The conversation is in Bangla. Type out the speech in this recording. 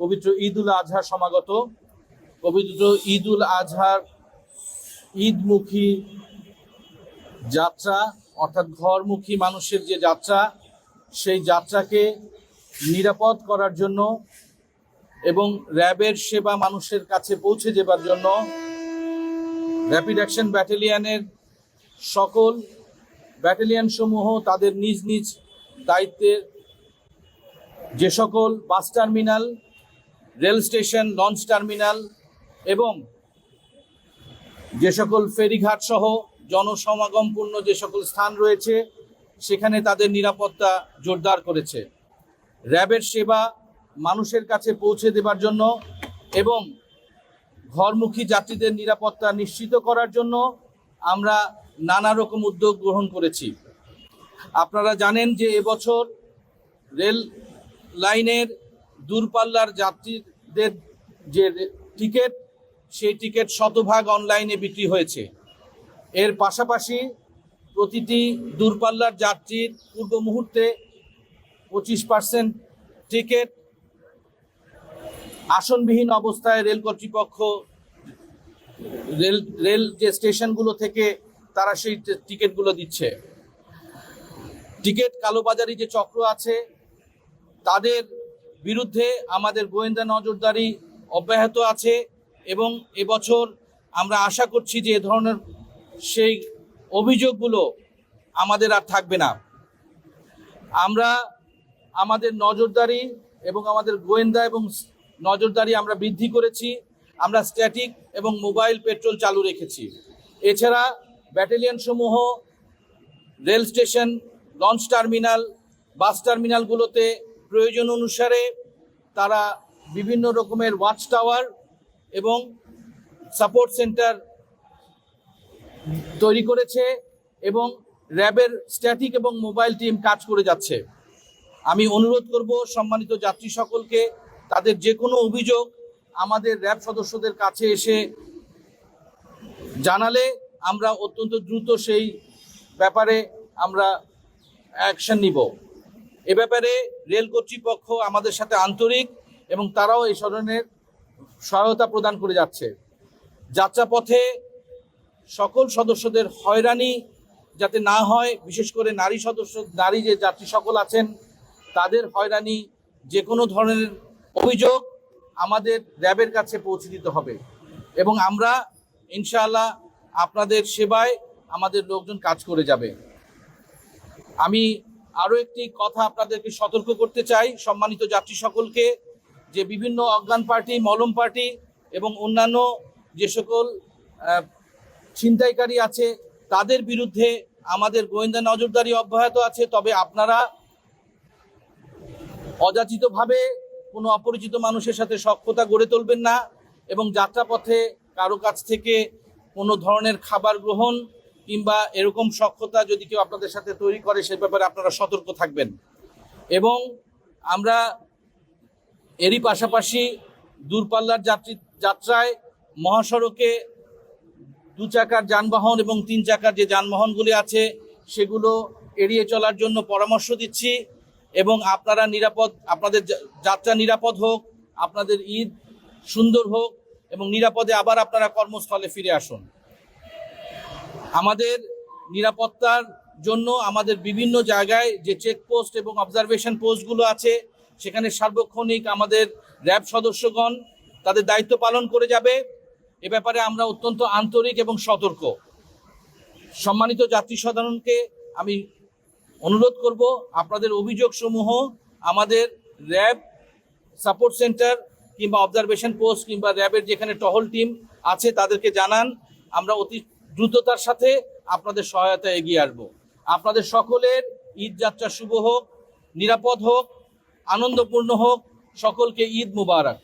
পবিত্র ঈদ উল আজহা সমাগত। পবিত্র ঈদ উল আজহার ঈদমুখী যাত্রা, অর্থাৎ ঘরমুখী মানুষের যে যাত্রা, সেই যাত্রাকে নিরাপদ করার জন্য এবং র্যাবের সেবা মানুষের কাছে পৌঁছে দেবার জন্য র্যাপিড অ্যাকশন ব্যাটালিয়নের সকল ব্যাটালিয়ন সমূহ তাদের নিজ নিজ দায়িত্বের যে সকল bus terminal rail station, launch terminal এবং যে সকল ফেরিঘাট সহ জনসমাগমপূর্ণ যে সকল স্থান রয়েছে, সেখানে তাদের নিরাপত্তা জোরদার করেছে। র্যাবের সেবা মানুষের কাছে পৌঁছে দেবার জন্য এবং ঘরমুখী যাত্রীদের নিরাপত্তা নিশ্চিত করার জন্য আমরা নানা রকম উদ্যোগ গ্রহণ করেছি। আপনারা জানেন যে এবছর রেল লাইনের দূরপাল্লার যাত্রীদের যে টিকিট, সেই টিকিট শতভাগ অনলাইনে বিক্রি হয়েছে। এর পাশাপাশি প্রতিটি দূরপাল্লার যাত্রীর পূর্ব মুহূর্তে পঁচিশ পার্সেন্ট টিকিট আসনবিহীন অবস্থায় রেল কর্তৃপক্ষ, রেল রেল যে স্টেশনগুলো থেকে তারা সেই টিকিটগুলো দিচ্ছে। টিকিট কালোবাজারি যে চক্র আছে, তাদের বিরুদ্ধে আমাদের গোয়েন্দা নজরদারি অব্যাহত আছে এবং এবছর আমরা আশা করছি যে এ ধরনের সেই অভিযোগগুলো আমাদের আর থাকবে না। আমরা আমাদের নজরদারি এবং আমাদের গোয়েন্দা এবং নজরদারি আমরা বৃদ্ধি করেছি, আমরা স্ট্যাটিক এবং মোবাইল পেট্রোল চালু রেখেছি। এছাড়া ব্যাটালিয়ন সমূহ rail station, launch terminal, bus টার্মিনালগুলোতে প্রয়োজন অনুসারে তারা বিভিন্ন রকমের ওয়াচ টাওয়ার এবং সাপোর্ট সেন্টার তৈরি করেছে এবং র্যাবের স্ট্যাটিক এবং মোবাইল টিম কাজ করে যাচ্ছে। আমি অনুরোধ করব সম্মানিত যাত্রী সকলকে, তাদের যে কোনো অভিযোগ আমাদের র্যাব সদস্যদের কাছে এসে জানালে আমরা অত্যন্ত দ্রুত সেই ব্যাপারে আমরা অ্যাকশন নিব। এ ব্যাপারে রেল কর্তৃপক্ষ আমাদের সাথে আন্তরিক এবং তারাও এই ধরনের সহায়তা প্রদান করে যাচ্ছে। যাত্রাপথে সকল সদস্যদের হয়রানি যাতে না হয়, বিশেষ করে নারী সদস্য, নারী যে যাত্রী সকল আছেন, তাদের হয়রানি যে কোনো ধরনের অভিযোগ আমাদের র্যাবের কাছে পৌঁছে দিতে হবে। এবং আমরা, ইনশাআল্লাহ, আপনাদের সেবায় আমাদের লোকজন কাজ করে যাবে। আমি আরও একটি কথা আপনাদেরকে সতর্ক করতে চাই, সম্মানিত যাত্রী সকলকে, যে বিভিন্ন অজ্ঞান পার্টি, মলম পার্টি এবং অন্যান্য যে সকল ছিনতাইকারী আছে, তাদের বিরুদ্ধে আমাদের গোয়েন্দা নজরদারি অব্যাহত আছে, তবে আপনারা অযাচিতভাবে কোনো অপরিচিত মানুষের সাথে সক্ষতা গড়ে তুলবেন না এবং যাত্রাপথে কারও কাছ থেকে কোনো ধরনের খাবার গ্রহণ কিংবা এরকম সক্ষতা যদি কেউ আপনাদের সাথে তৈরি করে, সে ব্যাপারে আপনারা সতর্ক থাকবেন। এবং আমরা এরই পাশাপাশি দূরপাল্লার যাত্রী, যাত্রায় মহাসড়কে দু চাকার যানবাহন এবং তিন চাকার যে যানবাহনগুলি আছে, সেগুলো এড়িয়ে চলার জন্য পরামর্শ দিচ্ছি। এবং আপনারা নিরাপদ, আপনাদের যাত্রা নিরাপদ হোক, আপনাদের ঈদ সুন্দর হোক, এবং নিরাপদে আবার আপনারা কর্মস্থলে ফিরে আসুন। আমাদের নিরাপত্তার জন্য আমাদের বিভিন্ন জায়গায় যে চেকপোস্ট এবং অবজারভেশন পোস্টগুলো আছে, সেখানে সার্বক্ষণিক আমাদের র্যাব সদস্যগণ তাদের দায়িত্ব পালন করে যাবে। এ ব্যাপারে আমরা অত্যন্ত আন্তরিক এবং সতর্ক। সম্মানিত যাত্রী সাধারণকে আমি অনুরোধ করব, আপনাদের অভিযোগ সমূহ আমাদের র্যাব সাপোর্ট সেন্টার কিংবা অবজারভেশন পোস্ট কিংবা র্যাবের যেখানে টহল টিম আছে তাদেরকে জানান। আমরা অতি দ্রুততার সাথে আপনাদের সহায়তা এগিয়ে আসব। আপনাদের সকলের ঈদ যাত্রা শুভ হোক, নিরাপদ হোক, আনন্দপূর্ণ হোক, সকলকে ঈদ মুবারক।